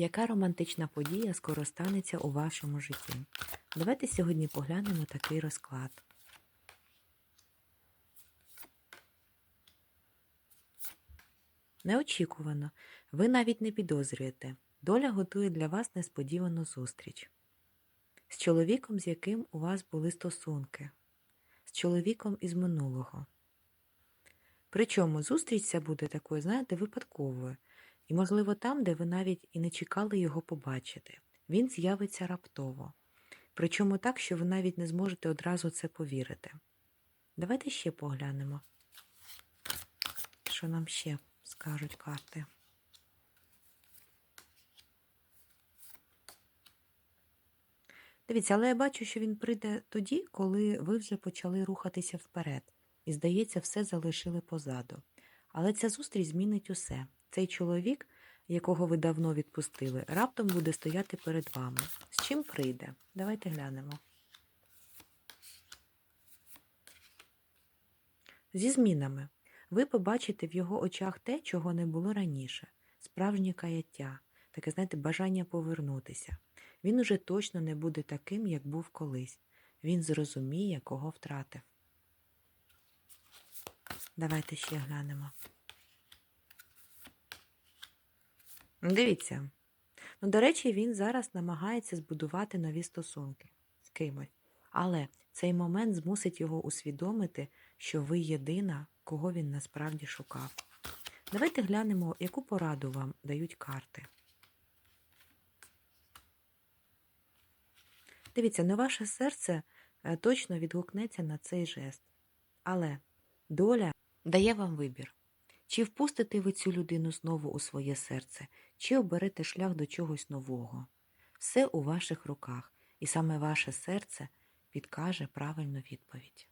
Яка романтична подія скоро станеться у вашому житті? Давайте сьогодні поглянемо такий розклад. Неочікувано. Ви навіть не підозрюєте. Доля готує для вас несподівану зустріч. З чоловіком, з яким у вас були стосунки. З чоловіком із минулого. Причому зустріч ця буде такою, знаєте, випадковою. І, можливо, там, де ви навіть і не чекали його побачити. Він з'явиться раптово. Причому так, що ви навіть не зможете одразу це повірити. Давайте ще поглянемо, що нам ще скажуть карти. Дивіться, але я бачу, що він прийде тоді, коли ви вже почали рухатися вперед. І, здається, все залишили позаду. Але ця зустріч змінить усе. Цей чоловік, якого ви давно відпустили, раптом буде стояти перед вами. З чим прийде? Давайте глянемо. Зі змінами. Ви побачите в його очах те, чого не було раніше. Справжнє каяття, таке, знаєте, бажання повернутися. Він уже точно не буде таким, як був колись. Він зрозуміє, кого втратив. Давайте ще глянемо. Дивіться. Ну, до речі, він зараз намагається збудувати нові стосунки з кимось. Але цей момент змусить його усвідомити, що ви єдина, кого він насправді шукав. Давайте глянемо, яку пораду вам дають карти. Дивіться, не ваше серце е, точно відгукнеться на цей жест. Але доля дає вам вибір. Чи впустите ви цю людину знову у своє серце, чи оберете шлях до чогось нового. Все у ваших руках, і саме ваше серце підкаже правильну відповідь.